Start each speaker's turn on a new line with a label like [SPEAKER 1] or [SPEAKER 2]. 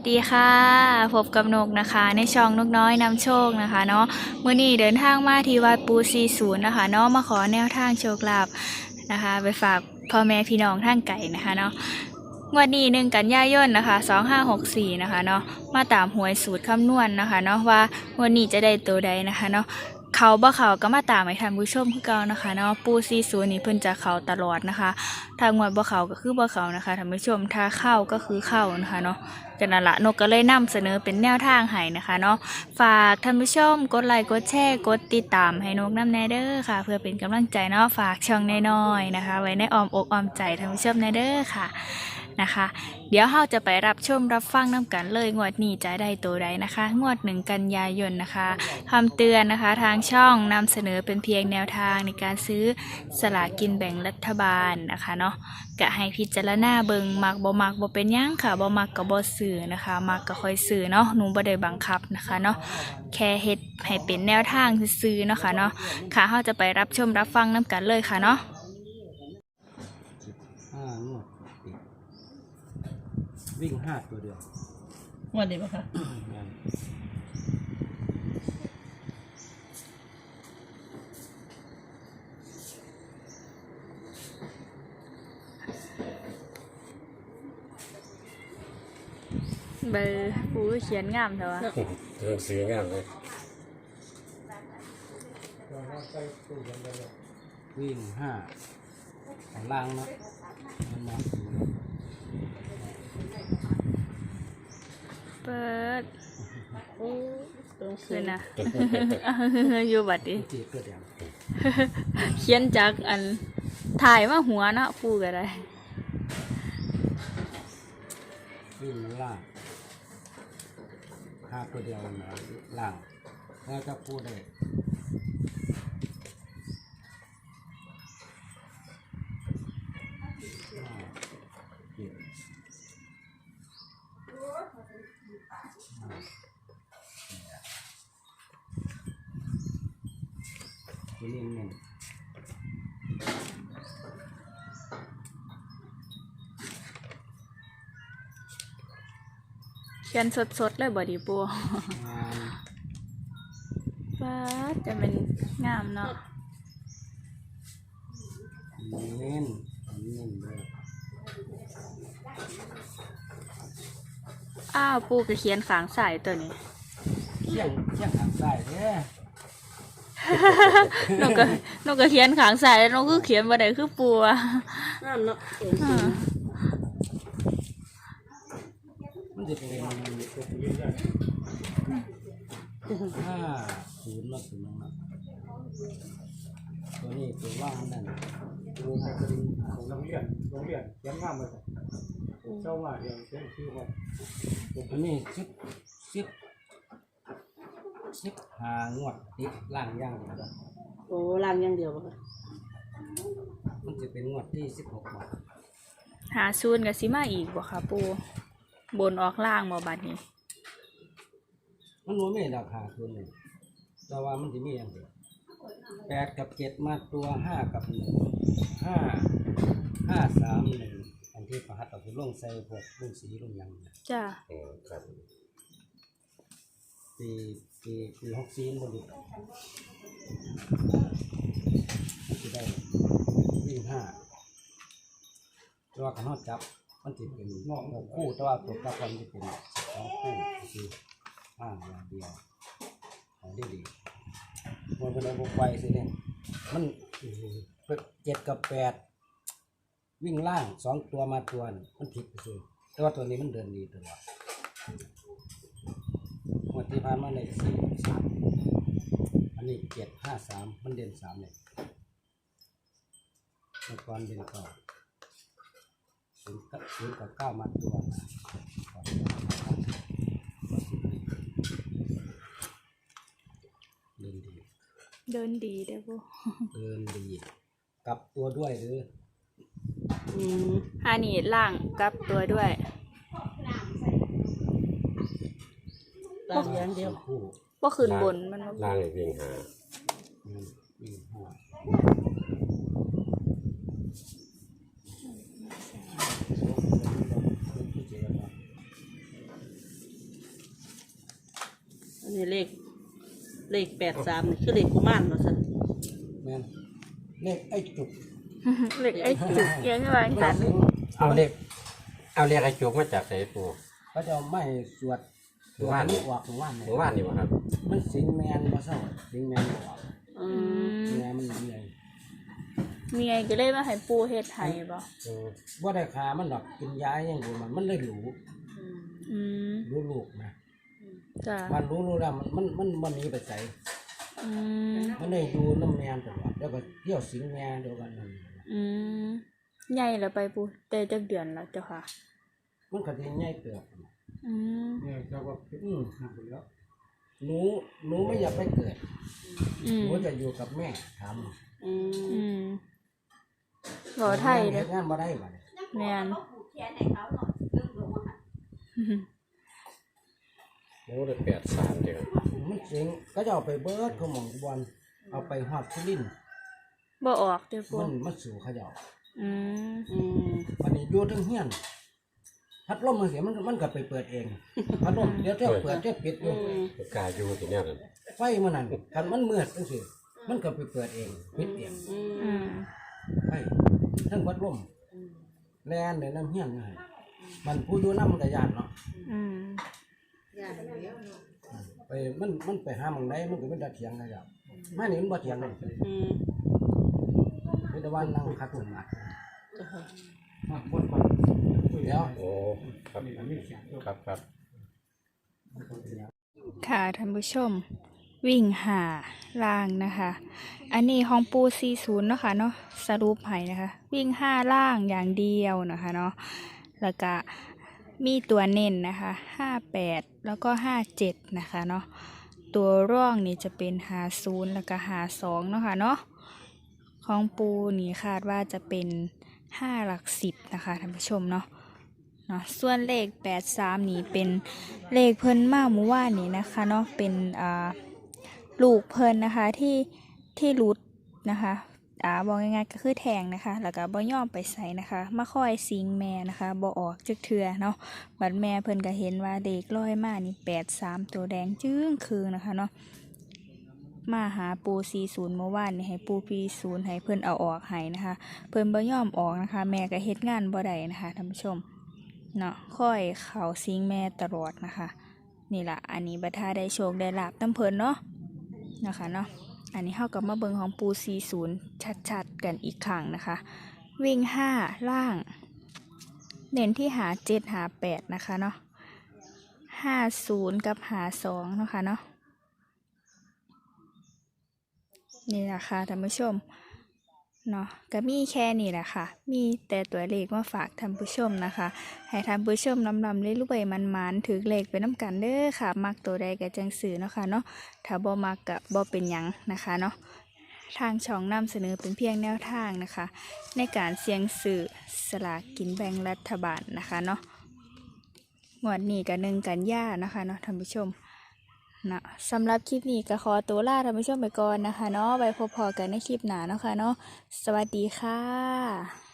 [SPEAKER 1] วัสดีค่ะ พบกับนกนะคะ ในช่องนกน้อยนำโชคนะคะเนาะมื่อนี้เดินทางมาที่วัดปูซีศูนย์นะคะเนาะมาขอแนวทางโชคลาภนะคะ ไปฝากพ่อแม่พี่น้องทางไก่นะคะเนาะงวดนี้หนึ่งกันยายนนะคะสองห้าหกสี่นะคะเนาะมาตามหวยสูตรคำนวณนะคะเนาะว่างวันนี้จะได้ตัวใดนะคะเนาะ เขาบ่เขาก็มาตามให้ท่านผู้ชมคือเก่านะคะเนาะปูซีศูนี่เพิ่นจะเขาตลอดนะคะถ้างวดบ่เขาก็คือบ่เขานะคะท่านผู้ชมถ้าเข้าก็คือเข้านะคะเนาะกันนั่นละนกก็เลยนำเสนอเป็นแนวทางให้นะคะเนาะฝากท่านผู้ชมกดไลค์กดแชร์กดติดตามให้นกน้ำแนเด้อค่ะ เพื่อเป็นกำลังใจเนาะฝากช่องน้อยๆนะคะ ไว้ในอ้อมอกอ้อมใจท่านผู้ชมแนเด้อค่ะ นะคะ เดี๋ยวเราจะไปรับชมรับฟังน้ำกันเลยงวดนี้จะได้ตัวใดนะคะ งวดหนึ่งกันยายนนะคะคำเตือนนะคะทางช่องนำเสนอเป็นเพียงแนวทางในการซื้อสลากกินแบ่งรัฐบาลนะคะเนาะกะให้พิจารณาเบิงมักบ่มักบ่เป็นหยังค่ะบ่มักก็บ่ซื้อนะคะมักก็ค่อยซื้อเนาะหนูบ่ได้บังคับนะคะเนาะแค่เฮ็ดให้เป็นแนวทางซื่อเนาะค่ะเนาะค่ะเฮาจะไปรับชมรับฟังนํกันเลยค่ะเนาะ
[SPEAKER 2] ห้างวดติด วิ่งห้าตัวเดียว
[SPEAKER 3] งวดนี้ปะคะ
[SPEAKER 2] งาน
[SPEAKER 1] เบอร์ผู้เขียนงามเถอะวะ
[SPEAKER 4] เริ่มซื้องามเลย
[SPEAKER 2] วิ่งห้าของล่างเนาะมันมา
[SPEAKER 1] เปิ ด
[SPEAKER 3] โอ้ตรง
[SPEAKER 1] คื
[SPEAKER 3] คื
[SPEAKER 1] อน
[SPEAKER 3] นะ
[SPEAKER 1] นะอยู่บัดนี้
[SPEAKER 2] จีเกิดอย่าง
[SPEAKER 1] เขียนจากอันถ่ายมาหัวเนาะผู้ก็ได้
[SPEAKER 2] วิ่งล่างห้าตัวเดียวนะล่างแล้วจะพูดได้ห้าเจ็ด ห้าตัวนี้หนึ่ง
[SPEAKER 1] เขียนสดๆเลยบ่ดีปู
[SPEAKER 2] งาน
[SPEAKER 1] ฟ้าดจะเป็นงามเนาะ
[SPEAKER 2] เน้นเน้นเลย
[SPEAKER 1] อ้าวปูก็เขียนขางสายตัวนี้
[SPEAKER 2] เที่ยงเที่ยงทางซ้ายเด้อน
[SPEAKER 1] กก็นกก็เขียนขางสายแล้วนกก็เขียนบ่ได้คือปูอะ
[SPEAKER 3] นั่นเนาะตรง
[SPEAKER 1] อ่า
[SPEAKER 3] คืน
[SPEAKER 2] มันจะเป็นห้าศูนย์มาถึงนั้นตัวนี้ตัวว่างนั่น
[SPEAKER 5] โรงเรียนของโรงเรียนโรงเรียนเขียนงามเลยครับเจ้าว่าเรียนเขียนชื่อว่า
[SPEAKER 2] อันนี้สิบสิบสิบหางวดติดล่างย่างนะ
[SPEAKER 3] โอ้ล่างอย่างเดียวปะคะ
[SPEAKER 2] มันจะเป็นงวดที่สิบหกบาท
[SPEAKER 1] หาซูนกับซิมาอีกบ่ค่ะปูบนออกล่างบ่บัดนี้
[SPEAKER 2] มันรู้ไม่ราคาตัวหนึ่งแต่ว่ามันจะมีอย่างเดียว แปดกับเจ็ดมาตัวห้ากับหนึ่งห้าห้าสามหนึ่งอันที่ประหัตเอาไปลงใส่พวกลุงสีลุงหยังเนี่ย
[SPEAKER 1] จ้า
[SPEAKER 4] อ๋อครับ
[SPEAKER 2] ปีปีปีหกสี่บนดิมันจะได้วิ่งห้าแตัวาขันหอดจับมันจะเป็นหกคู่แต่ว่าตัวกลับมันจะเป็นสองคู่คือห้าอย่างเดียวของดีดี มันเป็นอะไรไวสิเนี่ยมันเจ็ดกับแปดวิ่งล่างสองตัวมาตัวนมันผิดไปสิแต่ว่าตัวนี้มันเดินดีตลอดงวดที่ผ่านมาในสี่สามอันนี้เจ็ดห้าสามมันเด่นสามเนี่ยมื่อก่อนเด่นเก้าศูนย์กับศูนย์กับเก้ามาตัวเดินดี
[SPEAKER 1] เดินดีเด้อปู
[SPEAKER 2] เดินดีกลับตัวด้วยหรือ
[SPEAKER 3] อืม
[SPEAKER 1] หานี่ล่างกลับตัวด้วย
[SPEAKER 3] ล่างอย่างเดียว
[SPEAKER 2] คู่
[SPEAKER 1] บ่ขึ้นบนมันบ่
[SPEAKER 4] ล่างนี่วิ่งหา
[SPEAKER 2] อืมวิ่งห้า
[SPEAKER 3] อันนี้เลข เลขแปดสามนี่คือเลขกุมารเนาะสัน
[SPEAKER 2] แม่นเลขไอ้จุก
[SPEAKER 1] เหล็กไอ้จุกเยังไงบ้าง
[SPEAKER 2] ครั
[SPEAKER 1] คะ
[SPEAKER 2] บ
[SPEAKER 4] เอาเรียกเอาเรียกไอ้จุกมาจากไหนปู
[SPEAKER 2] เขาจะเอาไม่สวดสวด
[SPEAKER 4] ว่าน
[SPEAKER 2] นี่ออกของว่าน
[SPEAKER 4] ห
[SPEAKER 2] เนี่
[SPEAKER 4] มู่บ้านนี่บ่ครับ
[SPEAKER 2] มันสิงแมนมาเศร้าสิงแมนบ่ออก
[SPEAKER 3] อื
[SPEAKER 1] อื
[SPEAKER 3] ม
[SPEAKER 1] ม
[SPEAKER 2] แมนมันเหนื่อย
[SPEAKER 1] มีไงก็เลยมาให้ปูเฮ็ดไทยบ่
[SPEAKER 4] อืม
[SPEAKER 2] ว่าได้ขามันดอกกินยาอย่างกูมันมันเลยหลู
[SPEAKER 1] อืม
[SPEAKER 2] รู้ลูกนะ
[SPEAKER 1] จ้ะ
[SPEAKER 2] มันรู้รู้แล้วมันมันมันมันหนีไปใส่
[SPEAKER 1] อืม
[SPEAKER 2] มันได้อยู่น้ำแมนตลอดแล้วก็เที่ยวสิงแมนเดียวกันนั่น
[SPEAKER 1] อืมใหญ่แล้วไปปูแต่จักเดือนแล้วเจ้าค่ะ
[SPEAKER 2] มันก็ดีง่ายเกิด
[SPEAKER 1] อืม
[SPEAKER 5] เนี่ยเจ้าก็พิษ
[SPEAKER 2] อืม
[SPEAKER 5] หนักอยู่แล้ว
[SPEAKER 2] หนูหนูไม่อยากไปเกิด
[SPEAKER 1] อื
[SPEAKER 2] ห
[SPEAKER 1] ม
[SPEAKER 2] นูจะอยู่กับแม่ท
[SPEAKER 3] อืม
[SPEAKER 1] อืมำบ่ไทยเด้
[SPEAKER 2] เฮ็ดงานมาได้บ่เนี่ย
[SPEAKER 1] แม่น
[SPEAKER 4] โอ้ได้แปดสามเดียว
[SPEAKER 2] มันเสิงก็จะเอาไปเบิดเขาหมองบอลเอาไปฮอดสุรินทร์
[SPEAKER 1] บ่ออกเด้อปู
[SPEAKER 2] มันมันสู่เขาเจ้า
[SPEAKER 1] อืม
[SPEAKER 3] อืม
[SPEAKER 2] วันนี้อยู่ทั้งเฮียนพัดลมมันเสียมันมันก็ไปเปิดเองพัดลมเดี๋ยวเที่ยวเปิดเที่ยวปิดอยู่
[SPEAKER 3] อืม
[SPEAKER 4] กล้าอยู่ที่เนี่ยนั่น
[SPEAKER 2] ไฟมันนั่นกันมันมืดจังซี่มันก็ไปเปิดเองปิดเอง
[SPEAKER 3] อื
[SPEAKER 1] อื
[SPEAKER 3] ม
[SPEAKER 1] ม
[SPEAKER 2] ไฟทั้งพัดลมแลนในน้ำเฮียนนี่มันผู้อยู่น้ำมันก็ยานเนาะ
[SPEAKER 1] อืม
[SPEAKER 2] ไปมันมันไปหาหมองใดมันก็ไม่ได้เถียงกันแล้วมานี่มันบ่เถียงเลย
[SPEAKER 3] อืม
[SPEAKER 2] มีแต่ว่านั่งคัดสมาธิ
[SPEAKER 3] จ้ะค่ะ
[SPEAKER 5] มา
[SPEAKER 2] เดี๋ยว
[SPEAKER 4] โอ้ครับครับครับ
[SPEAKER 1] ค่ะท่านผู้ชม วิ่งหาล่างนะคะ อันนี้ของปู40เนาะค่ะเนาะสรุปให้นะคะ วิ่งห้าล่างอย่างเดียวนะคะเนาะแล้วก็ มีตัวเน้นนะคะ 58 แล้วก็ 57 นะคะเนาะ ตัวร่องนี่จะเป็น50แล้วก็52เนาะค่ะเนาะ ของปูนี่คาดว่าจะเป็น 5 หลัก 10 นะคะท่านผู้ชมเนาะเนาะ ส่วนเลข 83 นี่เป็นเลขเพิ่นมาเมื่อวานนี้นะคะเนาะ เป็นอ่าลูกเพิ่นนะคะที่ที่รุดนะคะ อ่าบอกง่ายๆก็คือแทงนะคะ แล้วก็บ่ยอมไปใส่นะคะ มาคอยสิงแม่นะคะบ่ออกจักเทื่อเนาะบัดแม่เพิ่นก็เห็นว่าเด็กลอยมานี่83ตัวแดงจึ้งคืนนะคะเนาะมาหาปู40เมื่อวานนี่ให้ปู40ให้เพิ่นเอาออกให้นะคะ เพิ่นบ่ยอมออกนะคะ แม่ก็เฮ็ดงานบ่ได้นะคะท่านผู้ชมเนาะค่อยเข้าสิงแม่ตลอดนะคะ นี่ละอันนี้บัดถ้าได้โชคได้ลาบตำเพิ่นเนาะนะคะเนาะ อันนี้เฮากับมาเบิงของปู 40 ชัดๆ กันอีกครั้งนะคะ วิ่ง 5 ล่าง เน้นที่หา 7 หา 8 นะคะเนาะ50 กับหา2นะคะเนาะนี่แหละค่ะท่านผู้ชม เนาะก็มีแค่นี้แหละค่ะ มีแต่ตัวเลขมาฝากท่านผู้ชมนะคะ ให้ท่านผู้ชมนำนำเรื่อยๆมันๆถือเลขไปน้ำกันเด้อค่ะ มักตัวใดก็จังสื่อเนาะค่ะเนาะถ้าบ่มักก็บ่เป็นหยังนะคะเนาะทางช่องนำเสนอเป็นเพียงแนวทางนะคะ ในการเสี่ยงสื่อสลากกินแบ่งรัฐบาลนะคะเนาะงวดนี้ก็หนึ่งกันย่านะคะเนาะท่านผู้ชม นะสำหรับคลิปนี้ก็ขอตัวลาท่านผู้ชมไปก่อนนะคะเนาะไว้พบพอกันในคลิปหน้าเนาะค่ะเนาะสวัสดีค่ะ